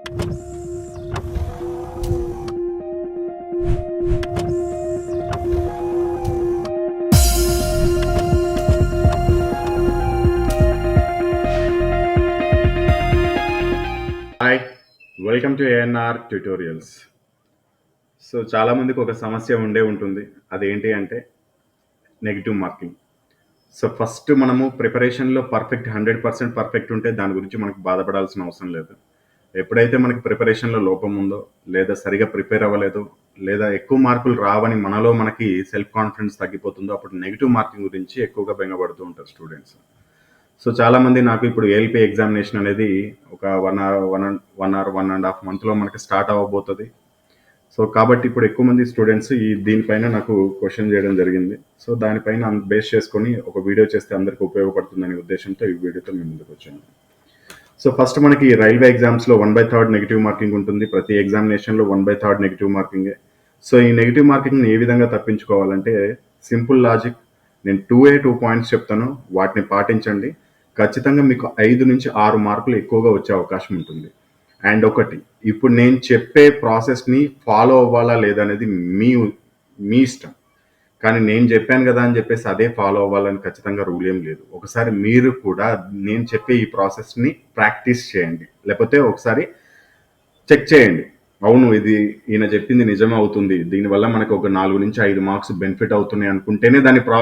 Hi welcome to ANR tutorials so చాలామందికి ఒక సమస్య ఉండే ఉంటుంది. అదేంటి అంటే నెగిటివ్ మార్కింగ్ సో ఫస్ట్ మనము ప్రిపరేషన్లో పర్ఫెక్ట్ హండ్రెడ్ పర్సెంట్ పర్ఫెక్ట్ ఉంటే దాని గురించి మనకు బాధపడాల్సిన అవసరం లేదు. ఎప్పుడైతే మనకి ప్రిపరేషన్లో లోపం ఉందో లేదా సరిగా ప్రిపేర్ అవ్వలేదో లేదా ఎక్కువ మార్కులు రావని మనలో మనకి సెల్ఫ్ కాన్ఫిడెన్స్ తగ్గిపోతుందో అప్పుడు నెగిటివ్ మార్కింగ్ గురించి ఎక్కువగా బెంగపడుతూ ఉంటారు స్టూడెంట్స్ సో చాలామంది నాకు ఇప్పుడు ఏఎల్పి ఎగ్జామినేషన్ అనేది ఒక one hour one one hour one and half మంత్లో మనకి స్టార్ట్ అవ్వబోతుంది. సో కాబట్టి ఇప్పుడు ఎక్కువ మంది స్టూడెంట్స్ ఈ దీనిపైన నాకు క్వశ్చన్ చేయడం జరిగింది. సో దానిపైన బేస్ చేసుకొని ఒక వీడియో చేస్తే అందరికీ ఉపయోగపడుతుందనే ఉద్దేశంతో ఈ వీడియోతో మేము ముందుకు వచ్చాను. సో ఫస్ట్ మనకి రైల్వే ఎగ్జామ్స్లో one by third negative marking ఉంటుంది. ప్రతి ఎగ్జామినేషన్లో వన్ బై థర్డ్ నెగిటివ్ మార్కింగే సో ఈ నెగిటివ్ మార్కింగ్ని ఏ విధంగా తప్పించుకోవాలంటే సింపుల్ లాజిక్. నేను టూ ఏ టూ పాయింట్స్ చెప్తాను. వాటిని పాటించండి. ఖచ్చితంగా మీకు ఐదు నుంచి ఆరు మార్కులు ఎక్కువగా వచ్చే అవకాశం ఉంటుంది. అండ్ ఒకటి ఇప్పుడు నేను చెప్పే ప్రాసెస్ని ఫాలో అవ్వాలా లేదా అనేది మీ మీ ఇష్టం. కానీ నేను చెప్పాను కదా అని చెప్పేసి అదే ఫాలో అవ్వాలని ఖచ్చితంగా రూల్ ఏం లేదు. ఒకసారి మీరు కూడా నేను చెప్పే ఈ ప్రాసెస్ని ప్రాక్టీస్ చేయండి. లేకపోతే ఒకసారి చెక్ చేయండి. అవును ఇది ఈయన చెప్పింది నిజమే అవుతుంది. దీనివల్ల మనకు ఒక నాలుగు నుంచి ఐదు మార్క్స్ బెనిఫిట్ అవుతున్నాయి అనుకుంటేనే దాన్ని ప్రా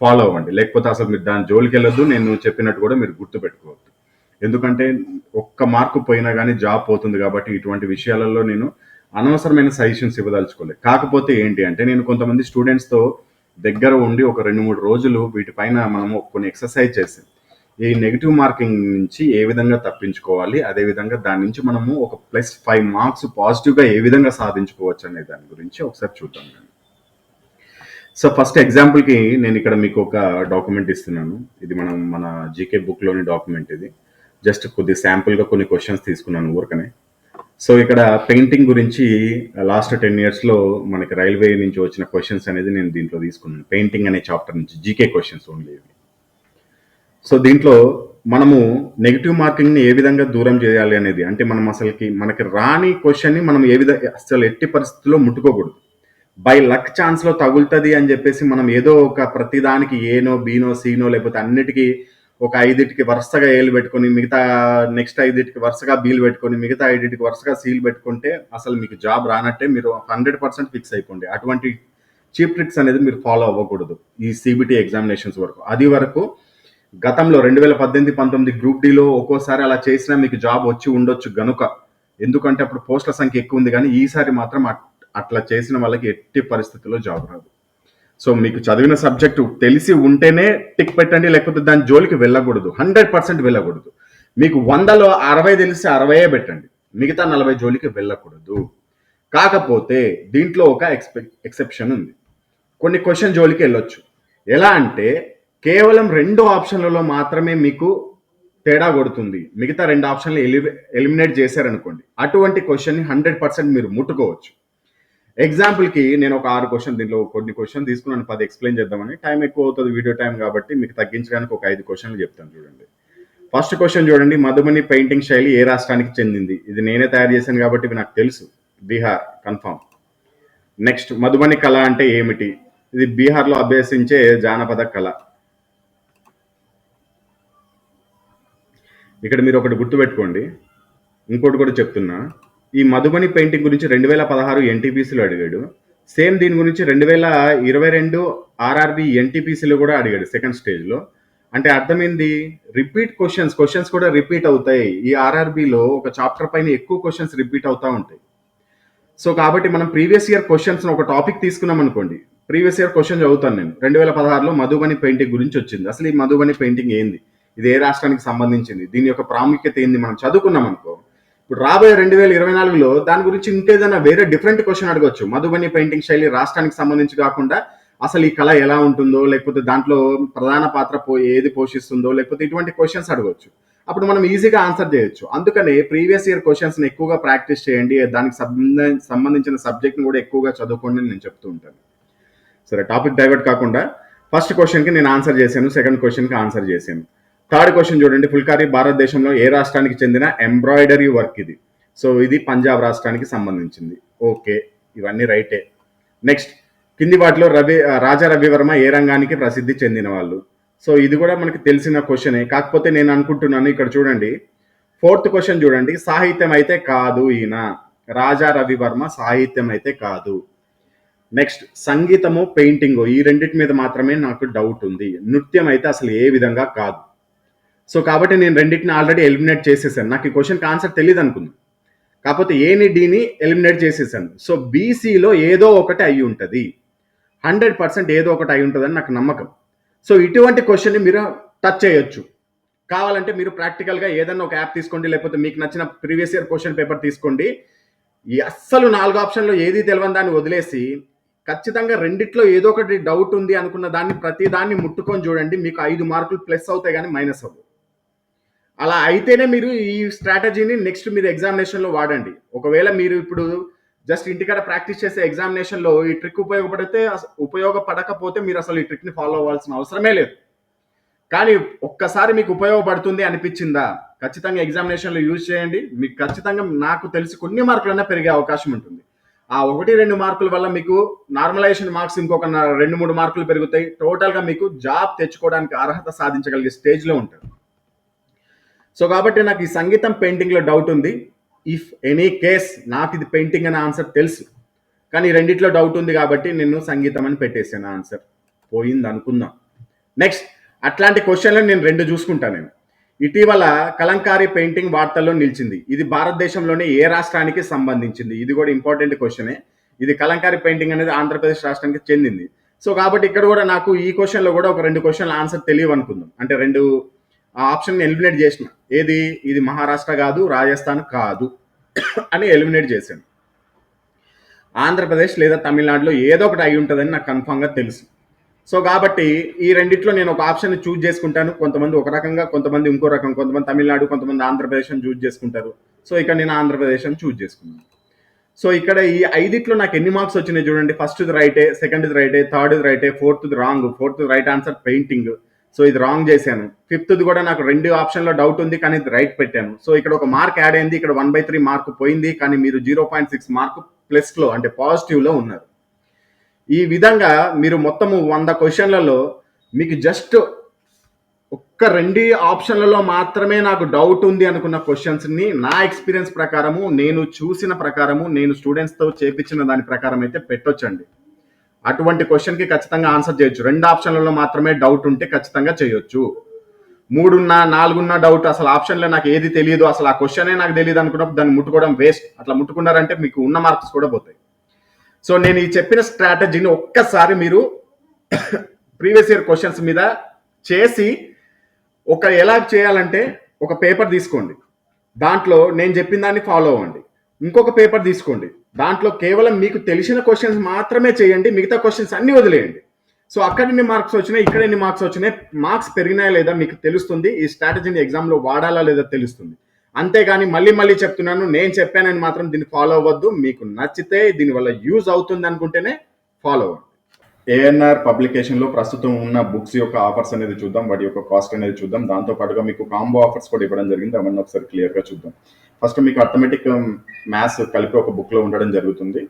ఫాలో అవ్వండి. లేకపోతే అసలు మీరు దాని జోలికి వెళ్ళొద్దు నేను చెప్పినట్టు కూడా మీరు గుర్తుపెట్టుకోవద్దు ఎందుకంటే ఒక్క మార్కు పోయినా కానీ జాబ్ పోతుంది కాబట్టి ఇటువంటి విషయాలలో నేను అనవసరమైన సజెషన్స్ ఇవ్వదలుచుకోలేదు. కాకపోతే ఏంటి అంటే నేను కొంతమంది స్టూడెంట్స్తో దగ్గర ఉండి ఒక రెండు మూడు రోజులు వీటిపైన మనము కొన్ని ఎక్సర్సైజ్ చేసాం. ఈ నెగిటివ్ మార్కింగ్ నుంచి ఏ విధంగా తప్పించుకోవాలి అదే విధంగా దాని నుంచి మనము ఒక ప్లస్ ఫైవ్ మార్క్స్ పాజిటివ్గా ఏ విధంగా సాధించుకోవచ్చు అనే దాని గురించి ఒకసారి చూద్దాం నేను సో ఫస్ట్ ఎగ్జాంపుల్కి నేను ఇక్కడ మీకు ఒక డాక్యుమెంట్ ఇస్తున్నాను. ఇది మనం మన జీకే బుక్లోని డాక్యుమెంట్ ఇది. జస్ట్ కొద్ది శాంపుల్గా కొన్ని క్వశ్చన్స్ తీసుకున్నాను ఊరకనే. సో ఇక్కడ పెయింటింగ్ గురించి లాస్ట్ టెన్ ఇయర్స్లో మనకి రైల్వే నుంచి వచ్చిన క్వశ్చన్స్ అనేది నేను దీంట్లో తీసుకున్నాను. పెయింటింగ్ అనే చాప్టర్ నుంచి జీకే క్వశ్చన్స్ ఓన్లీ సో దీంట్లో మనము నెగిటివ్ మార్కింగ్ని ఏ విధంగా దూరం చేయాలి అనేది అంటే మనం అసలుకి మనకి రాని క్వశ్చన్ని మనం ఏ విధంగా అసలు ఎట్టి పరిస్థితుల్లో ముట్టుకోకూడదు. బై లక్ ఛాన్స్లో తగులుతుంది అని చెప్పేసి మనం ఏదో ఒక ప్రతిదానికి ఏనో బీనో సీనో లేకపోతే అన్నిటికీ ఒక ఐదింటికి వరుసగా ఏలు పెట్టుకొని మిగతా నెక్స్ట్ ఐదింటికి వరుసగా బీలు పెట్టుకొని మిగతా ఐదింటికి వరుసగా సీల్ పెట్టుకుంటే అసలు మీకు జాబ్ రానట్టే మీరు హండ్రెడ్ పర్సెంట్ ఫిక్స్ అయిపోండి. అటువంటి చీప్ ట్రిక్స్ అనేది మీరు ఫాలో అవ్వకూడదు ఈ సిబిటి ఎగ్జామినేషన్స్ వరకు. అది వరకు గతంలో రెండు వేల పద్దెనిమిది పంతొమ్మిది గ్రూప్ డిలో ఒక్కోసారి అలా చేసినా మీకు జాబ్ వచ్చి ఉండొచ్చు గనుక. ఎందుకంటే అప్పుడు పోస్టుల సంఖ్య ఎక్కువ ఉంది కానీ ఈసారి మాత్రం అట్- అట్లా చేసిన వాళ్ళకి ఎట్టి పరిస్థితుల్లో జాబ్ రాదు. సో మీకు చదివిన సబ్జెక్టు తెలిసి ఉంటేనే టిక్ పెట్టండి లేకపోతే దాని జోలికి వెళ్ళకూడదు. హండ్రెడ్ పర్సెంట్ వెళ్ళకూడదు. మీకు వందలో అరవై తెలిసి అరవైయే పెట్టండి. మిగతా నలభై జోలికి వెళ్ళకూడదు. కాకపోతే దీంట్లో ఒక ఎక్స్పె ఎక్సెప్షన్ ఉంది. కొన్ని క్వశ్చన్ జోలికి వెళ్ళొచ్చు. ఎలా అంటే కేవలం రెండు ఆప్షన్లలో మాత్రమే మీకు తేడా కొడుతుంది. మిగతా రెండు ఆప్షన్లు ఎలి ఎలిమినేట్ చేశారనుకోండి. అటువంటి క్వశ్చన్ని హండ్రెడ్ పర్సెంట్ మీరు ముట్టుకోవచ్చు. ఎగ్జాంపుల్కి నేను ఒక ఆరు క్వశ్చన్ దీనిలో కొన్ని క్వశ్చన్ తీసుకున్నాను పది ఎక్స్ప్లెయిన్ చేద్దామని. టైం ఎక్కువ అవుతుంది వీడియో టైం కాబట్టి మీకు తగ్గించడానికి ఒక ఐదు క్వశ్చన్లు చెప్తాను చూడండి. ఫస్ట్ క్వశ్చన్ చూడండి మధుబని పెయింటింగ్ శైలి ఏ రాష్ట్రానికి చెందింది? ఇది నేనే తయారు చేశాను కాబట్టి ఇవి నాకు తెలుసు. బీహార్ కన్ఫామ్ నెక్స్ట్ మధుబని కళ అంటే ఏమిటి? ఇది బీహార్లో అభ్యసించే జానపద కళ. ఇక్కడ మీరు ఒకటి గుర్తుపెట్టుకోండి. ఇంకోటి కూడా చెప్తున్నా. ఈ మధుబని పెయింటింగ్ గురించి రెండు వేల పదహారు ఎన్టీపీసీలో అడిగాడు. సేమ్ దీని గురించి రెండు వేల ఇరవై రెండు ఆర్ఆర్బి ఎన్టీపీసీలో కూడా అడిగాడు సెకండ్ స్టేజ్లో. అంటే అర్థమైంది రిపీట్ క్వశ్చన్స్ క్వశ్చన్స్ కూడా రిపీట్ అవుతాయి. ఈ ఆర్ఆర్బిలో ఒక చాప్టర్ పైన ఎక్కువ క్వశ్చన్స్ రిపీట్ అవుతూ ఉంటాయి. సో కాబట్టి మనం ప్రీవియస్ ఇయర్ క్వశ్చన్స్ ఒక టాపిక్ తీసుకున్నాం అనుకోండి. ప్రీవియస్ ఇయర్ క్వశ్చన్ చదువుతాను నేను. రెండు వేల పదహారులో మధుబని పెయింటింగ్ గురించి వచ్చింది. అసలు ఈ మధుబని పెయింటింగ్ ఏంది? ఇది ఏ రాష్ట్రానికి సంబంధించింది? దీని యొక్క ప్రాముఖ్యత ఏంది? మనం చదువుకున్నాం అనుకో. ఇప్పుడు రాబోయే రెండు వేల ఇరవై నాలుగులో దాని గురించి ఇంకేదైనా వేరే డిఫరెంట్ క్వశ్చన్ అడగొచ్చు. మధుబని పెయింటింగ్ శైలి రాష్ట్రానికి సంబంధించి కాకుండా అసలు ఈ కళ ఎలా ఉంటుందో లేకపోతే దాంట్లో ప్రధాన పాత్ర పో ఏది పోషిస్తుందో లేకపోతే ఇటువంటి క్వశ్చన్స్ అడగవచ్చు అప్పుడు మనం ఈజీగా ఆన్సర్ చేయొచ్చు. అందుకనే ప్రీవియస్ ఇయర్ క్వశ్చన్స్ ఎక్కువగా ప్రాక్టీస్ చేయండి. దానికి సంబంధించిన సబ్జెక్ట్ని కూడా ఎక్కువగా చదువుకోండి నేను చెప్తూ ఉంటాను. సరే టాపిక్ డైవర్ట్ కాకుండా ఫస్ట్ క్వశ్చన్కి నేను ఆన్సర్ చేశాను. సెకండ్ క్వశ్చన్కి ఆన్సర్ చేశాను. థర్డ్ క్వశ్చన్ చూడండి. ఫుల్కారీ భారతదేశంలో ఏ రాష్ట్రానికి చెందిన ఎంబ్రాయిడరీ వర్క్ ఇది? సో ఇది పంజాబ్ రాష్ట్రానికి సంబంధించింది. ఓకే. ఇవన్నీ రైటే. నెక్స్ట్ కింది వాటిలో రవి రాజా రవివర్మ ఏ రంగానికి ప్రసిద్ధి చెందిన వాళ్ళు? సో ఇది కూడా మనకి తెలిసిన క్వశ్చనే కాకపోతే నేను అనుకుంటున్నాను ఇక్కడ చూడండి. ఫోర్త్ క్వశ్చన్ చూడండి. సాహిత్యం అయితే కాదు ఈయన. రాజా రవివర్మ సాహిత్యం అయితే కాదు. నెక్స్ట్ సంగీతము పెయింటింగు ఈ రెండింటి మీద మాత్రమే నాకు డౌట్ ఉంది. నృత్యం అయితే అసలు ఏ విధంగా కాదు. సో కాబట్టి నేను రెండింటిని ఆల్రెడీ ఎలిమినేట్ చేసేసాను. నాకు ఈ క్వశ్చన్కి ఆన్సర్ తెలియదు అనుకున్నాను కాకపోతే ఏని డీని ఎలిమినేట్ చేసేసాను. సో బీసీలో ఏదో ఒకటి అయి ఉంటుంది. హండ్రెడ్ పర్సెంట్ ఏదో ఒకటి అయి ఉంటుందని నాకు నమ్మకం. సో ఇటువంటి క్వశ్చన్ని మీరు టచ్ చేయొచ్చు. కావాలంటే మీరు ప్రాక్టికల్గా ఏదైనా ఒక యాప్ తీసుకోండి లేకపోతే మీకు నచ్చిన ప్రీవియస్ ఇయర్ క్వశ్చన్ పేపర్ తీసుకోండి. ఈ అస్సలు నాలుగు ఆప్షన్లో ఏది తెలియని దాన్ని వదిలేసి ఖచ్చితంగా రెండిట్లో ఏదో ఒకటి డౌట్ ఉంది అనుకున్న దాన్ని ప్రతి దాన్ని ముట్టుకొని చూడండి. మీకు ఐదు మార్కులు ప్లస్ అవుతాయి కానీ మైనస్ అవ్వవు. అలా అయితేనే మీరు ఈ స్ట్రాటజీని నెక్స్ట్ మీరు ఎగ్జామినేషన్లో వాడండి. ఒకవేళ మీరు ఇప్పుడు జస్ట్ ఇంటికాడ ప్రాక్టీస్ చేసే ఎగ్జామినేషన్లో ఈ ట్రిక్ ఉపయోగపడితే ఉపయోగపడకపోతే మీరు అసలు ఈ ట్రిక్ని ఫాలో అవ్వాల్సిన అవసరమే లేదు. కానీ ఒక్కసారి మీకు ఉపయోగపడుతుంది అనిపించిందా? ఖచ్చితంగా ఎగ్జామినేషన్లో యూజ్ చేయండి. మీకు ఖచ్చితంగా నాకు తెలిసి కొన్ని మార్కులైనా పెరిగే అవకాశం ఉంటుంది. ఆ ఒకటి రెండు మార్కుల వల్ల మీకు నార్మలైజేషన్ మార్క్స్ ఇంకొక నా- రెండు మూడు మార్కులు పెరుగుతాయి. టోటల్గా మీకు జాబ్ తెచ్చుకోవడానికి అర్హత సాధించగలిగే స్టేజ్లో ఉంటుంది సో కాబట్టి నాకు ఈ సంగీతం పెయింటింగ్లో డౌట్ ఉంది. ఇఫ్ ఎనీ కేస్ నాకు ఇది పెయింటింగ్ అనే ఆన్సర్ తెలుసు. కానీ రెండిట్లో డౌట్ ఉంది కాబట్టి నేను సంగీతం అని పెట్టేసాను ఆన్సర్. పోయింది అనుకుందాం. నెక్స్ట్ అట్లాంటి క్వశ్చన్లు నేను రెండు చూసుకుంటాను నేను. ఇటీవల కలంకారీ పెయింటింగ్ వార్తల్లో నిలిచింది. ఇది భారతదేశంలోనే ఏ రాష్ట్రానికి సంబంధించింది? ఇది కూడా ఇంపార్టెంట్ క్వశ్చనే. ఇది కలంకారీ పెయింటింగ్ అనేది ఆంధ్రప్రదేశ్ రాష్ట్రానికి చెందింది. సో కాబట్టి ఇక్కడ కూడా నాకు ఈ క్వశ్చన్లో కూడా ఒక రెండు క్వశ్చన్ల ఆన్సర్ తెలియవనుకుందాం. అంటే రెండు ఆ ఆప్షన్ ఎలిమినేట్ చేసిన. ఏది? ఇది మహారాష్ట్ర కాదు రాజస్థాన్ కాదు అని ఎలిమినేట్ చేశాను ఆంధ్రప్రదేశ్ లేదా తమిళనాడులో ఏదో ఒకటి అయి ఉంటుందని నాకు కన్ఫామ్గా తెలుసు. సో కాబట్టి ఈ రెండిట్లో నేను ఒక ఆప్షన్ చూజ్ చేసుకుంటాను. కొంతమంది ఒక రకంగా కొంతమంది ఇంకో రకం కొంతమంది తమిళనాడు కొంతమంది ఆంధ్రప్రదేశ్ అని చూజ్ చేసుకుంటారు. సో ఇక్కడ నేను ఆంధ్రప్రదేశ్ అని చూజ్ చేసుకున్నాను. సో ఇక్కడ ఈ ఐదిట్లో నాకు ఎన్ని మార్క్స్ వచ్చినాయి చూడండి. ఫస్ట్ రైటే సెకండ్ రైటే థర్డ్ రైటే fourth wrong fourth right answer painting. So ఇది రాంగ్ చేశాను. ఫిఫ్త్ కూడా నాకు రెండు ఆప్షన్లో డౌట్ ఉంది కానీ ఇది రైట్ పెట్టాను. సో ఇక్కడ ఒక మార్క్ యాడ్ అయింది ఇక్కడ వన్ బై త్రీ మార్క్ పోయింది కానీ మీరు జీరో పాయింట్ సిక్స్ మార్క్ ప్లస్లో అంటే పాజిటివ్లో ఉన్నారు. ఈ విధంగా మీరు మొత్తము వంద క్వశ్చన్లలో మీకు జస్ట్ ఒక్క రెండు ఆప్షన్లలో మాత్రమే నాకు డౌట్ ఉంది అనుకున్న క్వశ్చన్స్ని నా ఎక్స్పీరియన్స్ ప్రకారము నేను చూసిన ప్రకారము నేను స్టూడెంట్స్తో చేపించిన దాని ప్రకారం అయితే పెట్టొచ్చండి. అటువంటి క్వశ్చన్కి ఖచ్చితంగా ఆన్సర్ చేయొచ్చు. రెండు ఆప్షన్లలో మాత్రమే డౌట్ ఉంటే ఖచ్చితంగా చేయొచ్చు. మూడున్న నాలుగున్న డౌట్ అసలు ఆప్షన్లో నాకు ఏది తెలియదు అసలు ఆ క్వశ్చనే నాకు తెలియదు అనుకున్నప్పుడు దాన్ని ముట్టుకోవడం వేస్ట్ అట్లా ముట్టుకున్నారంటే మీకు ఉన్న మార్క్స్ కూడా పోతాయి. సో నేను ఈ చెప్పిన స్ట్రాటజీని ఒక్కసారి మీరు ప్రీవియస్ ఇయర్ క్వశ్చన్స్ మీద చేసి ఒక ఎలా చేయాలంటే ఒక పేపర్ తీసుకోండి. దాంట్లో నేను చెప్పిన దాన్ని ఫాలో అవ్వండి. ఇంకొక పేపర్ తీసుకోండి. దాంట్లో కేవలం మీకు తెలిసిన క్వశ్చన్స్ మాత్రమే చేయండి మిగతా క్వశ్చన్స్ అన్ని వదిలేయండి. సో అక్కడ ఎన్ని మార్క్స్ వచ్చినాయి ఇక్కడ ఎన్ని మార్క్స్ వచ్చినాయి మార్క్స్ పెరిగినాయా లేదా మీకు తెలుస్తుంది ఈ స్ట్రాటజీని ఎగ్జామ్లో వాడాలా లేదా తెలుస్తుంది. అంతేగాని మళ్ళీ మళ్ళీ చెప్తున్నాను నేను చెప్పానని మాత్రం దీన్ని ఫాలో అవ్వద్దు మీకు నచ్చితే దీనివల్ల యూజ్ అవుతుంది అనుకుంటేనే ఫాలో అవ్వండి. ఏఎన్ఆర్ పబ్లికేషన్లో ప్రస్తుతం ఉన్న బుక్స్ యొక్క ఆఫర్స్ అనేది చూద్దాం వాటి యొక్క కాస్ట్ అనేది చూద్దాం దాంతో పాటుగా మీకు కాంబో ఆఫర్స్ కూడా ఇవ్వడం జరిగింది అవన్నీ ఒకసారి క్లియర్గా చూద్దాం. ఫస్ట్ మీకు అథమెటిక్ మ్యాథ్స్ కలిపి ఒక బుక్లో ఉండడం జరుగుతుంది.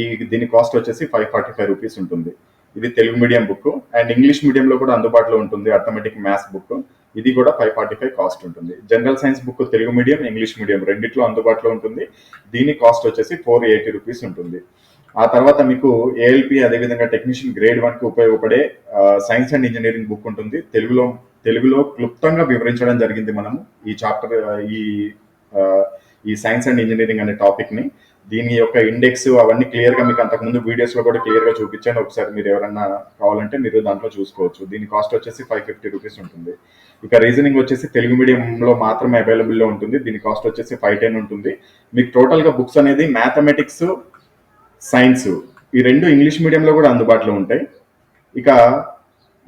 ఈ దీని కాస్ట్ వచ్చేసి ఫైవ్ ఫార్టీ ఫైవ్ రూపీస్ ఉంటుంది. ఇది Telugu medium book and English మీడియంలో కూడా అందుబాటులో ఉంటుంది అథమెటిక్ మ్యాథ్స్ బుక్ ఇది కూడా ఫైవ్ ఫార్టీ ఫైవ్ కాస్ట్ ఉంటుంది. General science book Telugu medium English medium రెండిట్లో అందుబాటులో ఉంటుంది. దీని కాస్ట్ వచ్చేసి ఫోర్ ఎయిటీ రూపీస్ ఉంటుంది. ఆ తర్వాత మీకు ఏఎల్పి అదేవిధంగా టెక్నీషియన్ గ్రేడ్ వన్కి ఉపయోగపడే సైన్స్ అండ్ ఇంజనీరింగ్ బుక్ ఉంటుంది. తెలుగులో తెలుగులో క్లుప్తంగా వివరించడం జరిగింది మనము. ఈ చాప్టర్ ఈ ఈ సైన్స్ అండ్ ఇంజనీరింగ్ అనే టాపిక్ని దీని యొక్క ఇండెక్స్ అవన్నీ క్లియర్గా మీకు అంతకుముందు వీడియోస్లో కూడా క్లియర్గా చూపించాను. ఒకసారి మీరు ఎవరన్నా కావాలంటే మీరు దాంట్లో చూసుకోవచ్చు. దీని కాస్ట్ వచ్చేసి ఫైవ్ ఫిఫ్టీ రూపీస్ ఉంటుంది. ఇక రీజనింగ్ వచ్చేసి తెలుగు మీడియంలో మాత్రమే అవైలబుల్లో ఉంటుంది. దీని కాస్ట్ వచ్చేసి ఫైవ్ టెన్ ఉంటుంది. మీకు టోటల్గా బుక్స్ అనేది మ్యాథమెటిక్స్ సైన్స్ ఈ రెండు ఇంగ్లీష్ మీడియంలో కూడా అందుబాటులో ఉంటాయి. ఇక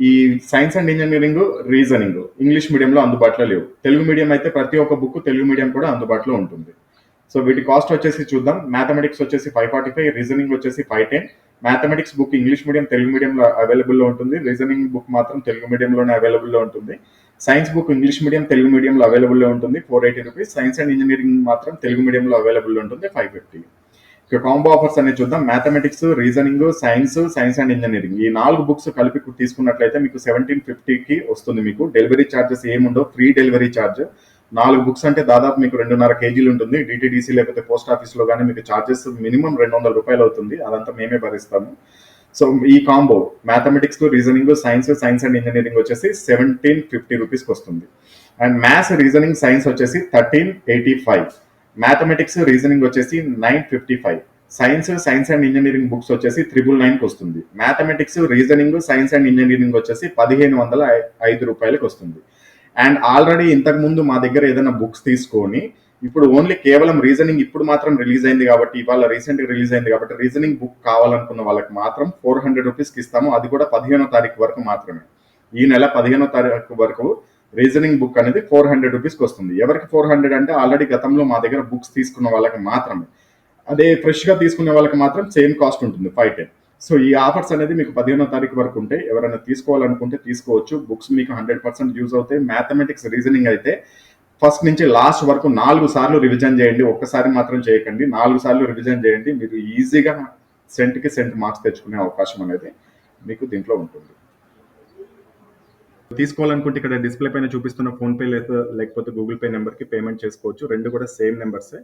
ఈ science and engineering reasoning English మీడియంలో అందుబాటులో లేవు. తెలుగు మీడియం అయితే ప్రతి ఒక్క బుక్ తెలుగు మీడియం కూడా అందుబాటులో ఉంటుంది. సో వీటి కాస్ట్ వచ్చేసి చూద్దాం. మ్యాథమెటిక్స్ వచ్చేసి ఫైవ్ ఫార్టీ ఫైవ్ రీజనింగ్ వచ్చేసి five ten mathematics book English medium Telugu మీడియంలో అవైలబుల్లో ఉంటుంది. రీజనింగ్ బుక్ మాత్రం తెలుగు మీడియంలోనే అవైలబుల్లో ఉంటుంది. Science book English medium Telugu మీడియంలో అవైలబుల్లో ఉంటుంది. Four eighty rupees science and engineering మాత్రం తెలుగు మీడియంలో అవైలబుల్ ఉంటుంది. ఫైవ్ ఫిఫ్టీ కాంబో ఆఫర్స్ అనేది చూద్దాం. Mathematics reasoning science science and engineering ఈ నాలుగు బుక్స్ కలిపి తీసుకున్నట్లయితే మీకు సెవెంటీన్ ఫిఫ్టీకి వస్తుంది మీకు. డెలివరీ ఛార్జెస్ ఏముండవు? ఫ్రీ డెలివరీ ఛార్జ్ నాలుగు బుక్స్ అంటే దాదాపు మీకు రెండున్నర కేజీలు ఉంటుంది. డిటీడీసీ లేకపోతే పోస్ట్ ఆఫీస్లో కానీ మీకు ఛార్జెస్ మినిమం రెండు వందల రూపాయలు అవుతుంది. అదంతా మేమే భరిస్తాము. సో ఈ combo mathematics reasoning science science and engineering వచ్చేసి సెవెంటీన్ ఫిఫ్టీ రూపీస్కి వస్తుంది. అండ్ మ్యాథ్స్ రీజనింగ్ సైన్స్ వచ్చేసి thirteen eighty five mathematics reasoning వచ్చేసి nine fifty five science science and engineering books వచ్చేసి త్రిబుల్ నైన్కి వస్తుంది. Mathematics reasoning science and engineering వచ్చేసి పదిహేను వందల ఐదు రూపాయలకి వస్తుంది. అండ్ ఆల్రెడీ ఇంతకు ముందు మా దగ్గర ఏదైనా బుక్స్ తీసుకొని ఇప్పుడు ఓన్లీ కేవలం రీజనింగ్ ఇప్పుడు మాత్రం రిలీజ్ అయింది కాబట్టి ఇవాళ రీసెంట్గా రిలీజ్ అయింది కాబట్టి రీజనింగ్ బుక్ కావాలనుకున్న వాళ్ళకి మాత్రం ఫోర్ హండ్రెడ్ రూపీస్కి ఇస్తాము. అది కూడా పదిహేనో తారీఖు వరకు మాత్రమే. ఈ నెల పదిహేనో తారీఖు వరకు రీజనింగ్ బుక్ అనేది ఫోర్ హండ్రెడ్ రూపీస్కి వస్తుంది. ఎవరికి ఫోర్ హండ్రెడ్ అంటే ఆల్రెడీ గతంలో మా దగ్గర బుక్స్ తీసుకున్న వాళ్ళకి మాత్రమే. అదే ఫ్రెష్గా తీసుకునే వాళ్ళకి మాత్రం సేమ్ కాస్ట్ ఉంటుంది ఫైవ్ టెన్. సో ఈ ఆఫర్స్ అనేది మీకు పదిహేనో తారీఖు వరకు ఉంటే ఎవరైనా తీసుకోవాలనుకుంటే తీసుకోవచ్చు. బుక్స్ మీకు హండ్రెడ్ పర్సెంట్ యూజ్ అవుతాయి. మ్యాథమెటిక్స్ రీజనింగ్ అయితే ఫస్ట్ నుంచి లాస్ట్ వరకు నాలుగు సార్లు రివిజన్ చేయండి. ఒక్కసారి మాత్రం చేయకండి. నాలుగు సార్లు రివిజన్ చేయండి. మీరు ఈజీగా సెంట్కి సెంట్ మార్క్స్ తెచ్చుకునే అవకాశం అనేది మీకు దీంట్లో ఉంటుంది. తీసుకోవాలనుకుంటే ఇక్కడ డిస్ప్లే పైన చూపిస్తున్న ఫోన్ పే లేదా లేకపోతే గూగుల్ పే నెంబర్కి పేమెంట్ చేసుకోవచ్చు. రెండు కూడా సేమ్ నెంబర్సే.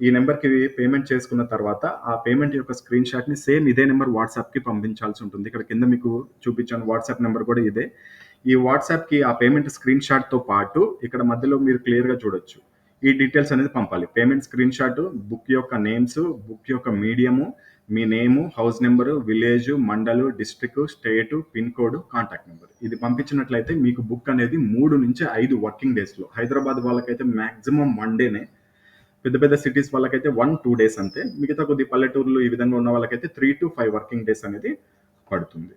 ఈ నెంబర్కి పేమెంట్ చేసుకున్న తర్వాత ఆ పేమెంట్ యొక్క స్క్రీన్ షాట్ని సేమ్ ఇదే నెంబర్ వాట్సాప్కి పంపించాల్సి ఉంటుంది. ఇక్కడ కింద మీకు చూపించాను వాట్సాప్ నెంబర్ కూడా ఇదే. ఈ వాట్సాప్కి ఆ పేమెంట్ స్క్రీన్ షాట్తో పాటు ఇక్కడ మధ్యలో మీరు క్లియర్గా చూడొచ్చు. ఈ డీటెయిల్స్ అనేది పంపాలి. పేమెంట్ స్క్రీన్ షాట్ బుక్ యొక్క నేమ్స్ బుక్ యొక్క మీడియము మీ నేము హౌస్ నెంబరు విలేజ్ మండలు district state pin code contact number ఇది పంపించినట్లయితే మీకు బుక్ అనేది మూడు నుంచి ఐదు వర్కింగ్ డేస్లో హైదరాబాద్ వాళ్ళకైతే మ్యాక్సిమం వన్ డేనే పెద్ద పెద్ద సిటీస్ వాళ్ళకైతే వన్ టూ డేస్ అంతే. మిగతా కొద్ది పల్లెటూర్లు ఈ విధంగా ఉన్న వాళ్ళకైతే three to five working days అనేది పడుతుంది.